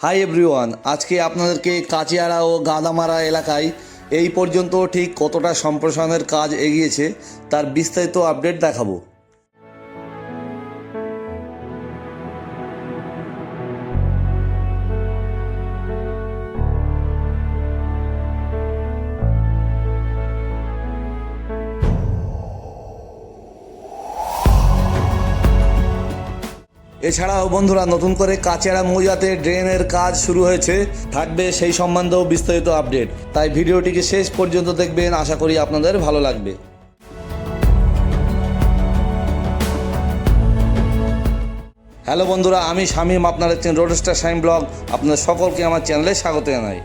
Hi everyone আজকে আপনাদেরকে কাচিয়ারা ও গাদামারা এলাকায় এই পর্যন্ত ঠিক কতটা সম্প্রসারণের কাজ এগিয়েছে তার বিস্তারিত আপডেট দেখাবো। এছাড়াও বন্ধুরা, নতুন করে কাচেরা মৌজাতে ড্রেনের কাজ শুরু হয়েছে। থাকবে সেই সম্বন্ধেও বিস্তারিত আপডেট। তাই ভিডিওটিকে শেষ পর্যন্ত দেখবেন, আশা করি আপনাদের ভালো লাগবে। হ্যালো বন্ধুরা, আমি শামীম, আপনারা দেখছেন রোডস্টার শাইম ব্লগ আপনাদের সকলকে আমার চ্যানেলে স্বাগত জানাই।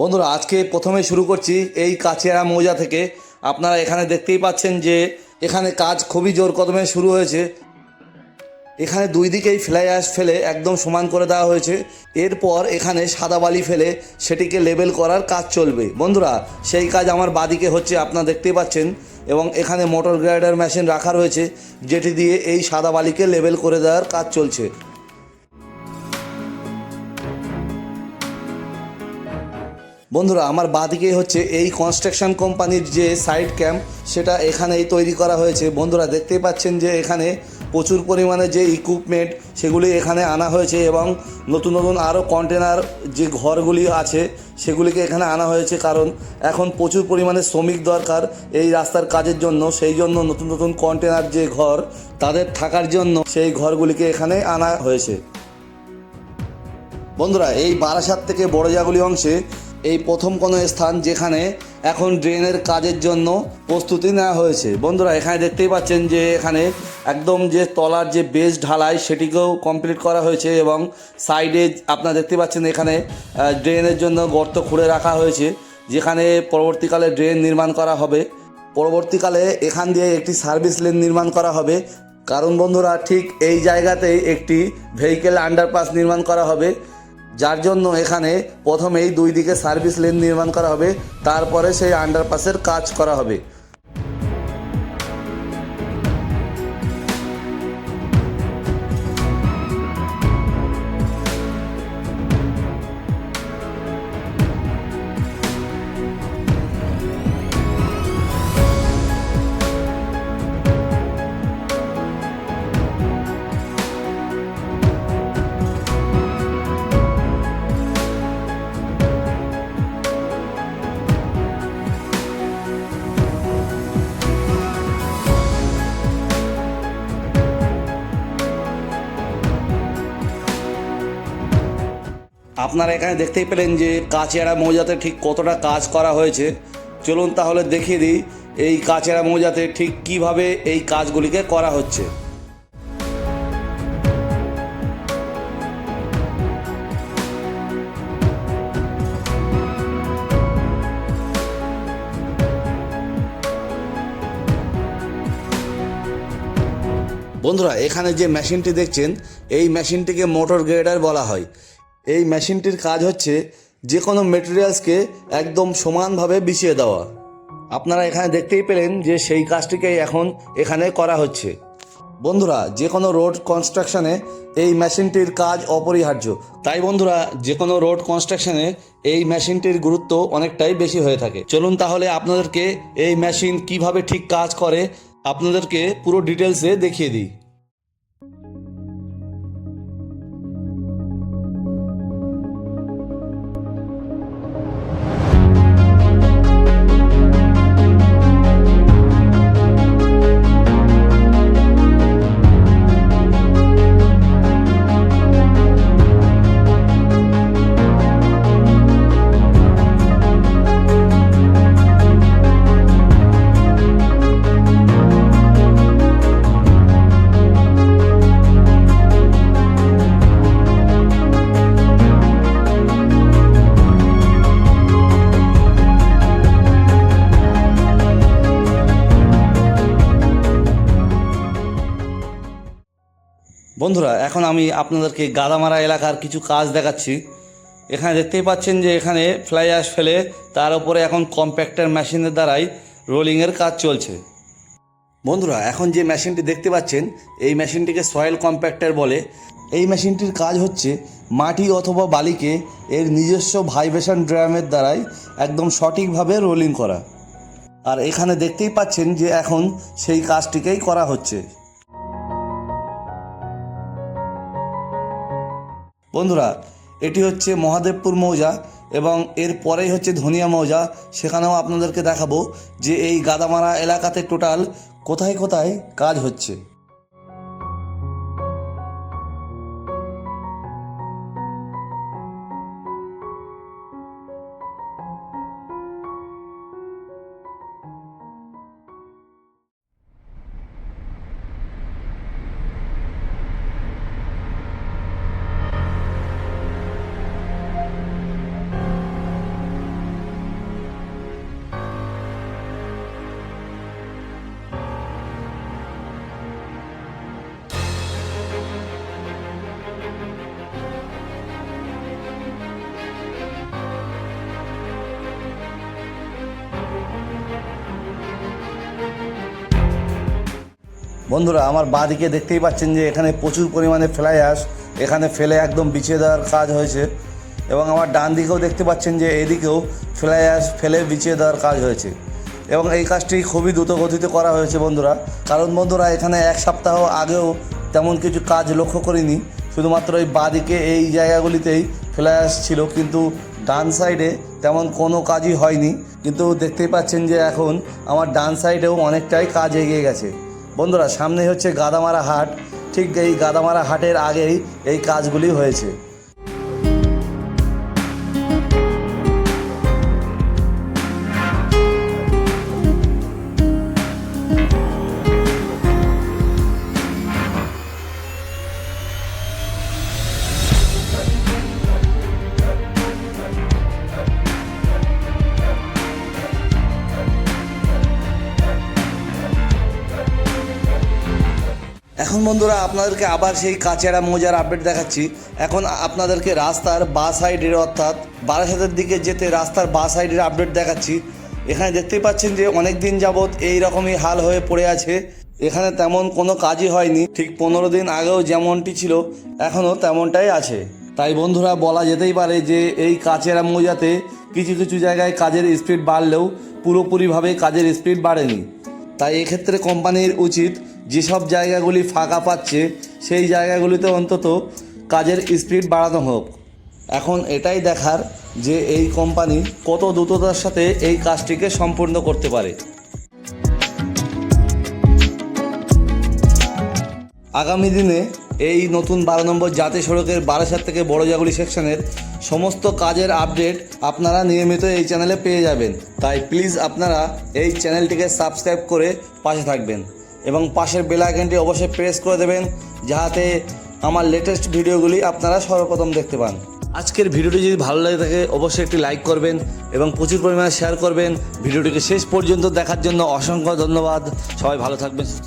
বন্ধুরা, আজকে প্রথমে শুরু করছি এই কাছিয়ারা মৌজা থেকে। আপনারা এখানে দেখতেই পাচ্ছেন যে, এখানে কাজ খুবই জোর কদমে শুরু হয়েছে। এখানে দুই দিকেই ফ্লাই অ্যাশ ফেলে একদম সমান করে দেওয়া হয়েছে। এরপর এখানে সাদা বালি ফেলে সেটিকে লেবেল করার কাজ চলবে। বন্ধুরা, সেই কাজ আমার বাদিকে হচ্ছে, আপনারা দেখতেই পাচ্ছেন। এবং এখানে মোটর গ্রাইডার মেশিন রাখা রয়েছে, যেটি দিয়ে এই সাদা বালিকে লেবেল করে দেওয়ার কাজ চলছে। বন্ধুরা, আমার বাদিকে হচ্ছে এই কনস্ট্রাকশন কোম্পানির যে সাইড ক্যাম্প সেটা এখানেই তৈরি করা হয়েছে। বন্ধুরা, দেখতেই পাচ্ছেন যে এখানে প্রচুর পরিমাণে যে ইকুইপমেন্ট সেগুলি এখানে আনা হয়েছে এবং নতুন নতুন আরও কন্টেনার যে ঘরগুলি আছে সেগুলিকে এখানে আনা হয়েছে। কারণ এখন প্রচুর পরিমাণে শ্রমিক দরকার এই রাস্তার কাজের জন্য। সেই জন্য নতুন নতুন কন্টেনার যে ঘর তাদের থাকার জন্য সেই ঘরগুলিকে এখানে আনা হয়েছে। বন্ধুরা, এই বারাসাত থেকে বড়জাগুলি অংশে এই প্রথম কোনো স্থান যেখানে এখন ড্রেনের কাজের জন্য প্রস্তুতি নেওয়া হয়েছে। বন্ধুরা, এখানে দেখতেই পাচ্ছেন যে এখানে একদম যে তলার যে বেস ঢালাই, সেটিকেও কমপ্লিট করা হয়েছে এবং সাইডে আপনারা দেখতে পাচ্ছেন এখানে ড্রেনের জন্য গর্ত খুঁড়ে রাখা হয়েছে, যেখানে পরবর্তীকালে ড্রেন নির্মাণ করা হবে। পরবর্তীকালে এখান দিয়ে একটি সার্ভিস লেন নির্মাণ করা হবে। কারণ বন্ধুরা, ঠিক এই জায়গাতেই একটি ভেহিকেল আন্ডারপাস নির্মাণ করা হবে। যার জন্য এখানে প্রথমেই দুই দিকে সার্ভিস লেন নির্মাণ করা হবে, তারপরে সেই আন্ডারপাসের কাজ করা হবে। আপনারা এখানে দেখতেই পেলেন যে কাছেরা মৌজাতে ঠিক কতটা কাজ করা হয়েছে। চলুন তাহলে দেখিয়ে দিই এই কাছেরা মৌজাতে ঠিক কীভাবে এই কাজগুলিকে করা হচ্ছে। বন্ধুরা, এখানে যে মেশিনটি দেখছেন, এই মেশিনটিকে মোটর গ্রেডার বলা হয়। এই মেশিনটির কাজ হচ্ছে যে কোনো মেটেরিয়ালসকে একদম সমানভাবে বিছিয়ে দেওয়া। আপনারা এখানে দেখতেই পেলেন যে সেই কাজটিকেই এখন এখানে করা হচ্ছে। বন্ধুরা যে কোনো রোড কনস্ট্রাকশনে এই মেশিনটির কাজ অপরিহার্য। তাই বন্ধুরা যে কোনো রোড কনস্ট্রাকশনে এই মেশিনটির গুরুত্ব অনেকটাই বেশি হয়ে থাকে। চলুন তাহলে আপনাদেরকে এই মেশিন কীভাবে ঠিক কাজ করে, আপনাদেরকে পুরো ডিটেলসে দেখিয়ে দিই। বন্ধুরা, এখন আমি আপনাদেরকে গাদামারা এলাকার কিছু কাজ দেখাচ্ছি। এখানে দেখতেই পাচ্ছেন যে এখানে ফ্লাই অ্যাশ ফেলে তার উপরে এখন কম্প্যাক্টার মেশিনের দ্বারাই রোলিংয়ের কাজ চলছে। বন্ধুরা, এখন যে মেশিনটি দেখতে পাচ্ছেন, এই মেশিনটিকে সয়েল কম্প্যাক্টার বলে। এই মেশিনটির কাজ হচ্ছে মাটি অথবা বালিকে এর নিজস্ব ভাইব্রেশন ড্রামের দ্বারাই একদম সঠিকভাবে রোলিং করা। আর এখানে দেখতেই পাচ্ছেন যে এখন সেই কাজটিকেই করা হচ্ছে। বন্ধুরা, এটি হচ্ছে মহাদেবপুর মৌজা এবং এর পরেই হচ্ছে ধনিয়া মৌজা। সেখানেও আপনাদেরকে দেখাবো যে এই গাদামারা এলাকাতে টোটাল কোথায় কোথায় কাজ হচ্ছে। বন্ধুরা, আমার বাঁদিকে দেখতেই পাচ্ছেন যে এখানে প্রচুর পরিমাণে ফ্লাই আস এখানে ফেলে একদম বিছিয়ে দেওয়ার কাজ হয়েছে। এবং আমার ডান দিকেও দেখতে পাচ্ছেন যে এদিকেও ফ্লাই আস ফেলে বিছিয়ে দেওয়ার কাজ হয়েছে। এবং এই কাজটি খুবই দ্রুত গতিতে করা হয়েছে বন্ধুরা। কারণ বন্ধুরা, এখানে এক সপ্তাহ আগেও তেমন কিছু কাজ লক্ষ্য করিনি। শুধুমাত্র এই বাঁদিকে এই জায়গাগুলিতেই ফ্লাই আস ছিল, কিন্তু ডান সাইডে তেমন কোনো কাজই হয়নি। কিন্তু দেখতেই পাচ্ছেন যে এখন আমার ডান সাইডেও অনেকটাই কাজ এগিয়ে গেছে। বন্ধুরা সামনে হচ্ছে গাদামারা হাট। ঠিক এই গাদামারা হাটের আগেই এই কাজগুলি হয়েছে। বন্ধুরা, আপনাদেরকে আবার সেই কাচেরা মোজার আপডেট দেখাচ্ছি। এখন আপনাদেরকে রাস্তার বা সাইডের অর্থাৎ বারাসাতের দিকে যেতে রাস্তার বা সাইডের আপডেট দেখাচ্ছি। এখানে দেখতেই পাচ্ছেন যে অনেক দিন যাবৎ এই রকমই হাল হয়ে পড়ে আছে। এখানে তেমন কোনো কাজই হয়নি। ঠিক পনেরো দিন আগেও যেমনটি ছিল, এখনও তেমনটাই আছে। তাই বন্ধুরা, বলা যেতেই পারে যে এই কাচেরা মোজাতে কিছু কিছু জায়গায় কাজের স্পিড বাড়লেও পুরোপুরিভাবে কাজের স্পিড বাড়েনি। তাই এক্ষেত্রে কোম্পানির উচিত যেসব জায়গাগুলি ফাঁকা পাচ্ছে, সেই জায়গাগুলিতে অন্তত কাজের স্পিড বাড়ানো হোক। এখন এটাই দেখার যে এই কোম্পানি কত দ্রুততার সাথে এই কাজটিকে সম্পূর্ণ করতে পারে। আগামী দিনে এই নতুন বারো নম্বর জাতীয় সড়কের বারাসাত থেকে বড়জাগুলি সেকশনের সমস্ত কাজের আপডেট আপনারা নিয়মিত এই চ্যানেলে পেয়ে যাবেন। তাই প্লিজ আপনারা এই চ্যানেলটিকে সাবস্ক্রাইব করে পাশে থাকবেন। এবং পাশের বেল আইকনটি অবশ্যই প্রেস করে দেবেন যাতে আমার লেটেস্ট ভিডিওগুলি আপনারা সর্বপ্রথম দেখতে পান। আজকের ভিডিওটি যদি ভালো লাগে থাকে, অবশ্যই একটি লাইক করবেন এবং প্রচুর পরিমাণে শেয়ার করবেন। ভিডিওটিকে শেষ পর্যন্ত দেখার জন্য অসংখ্য ধন্যবাদ। সবাই ভালো থাকবেন, সুস্থ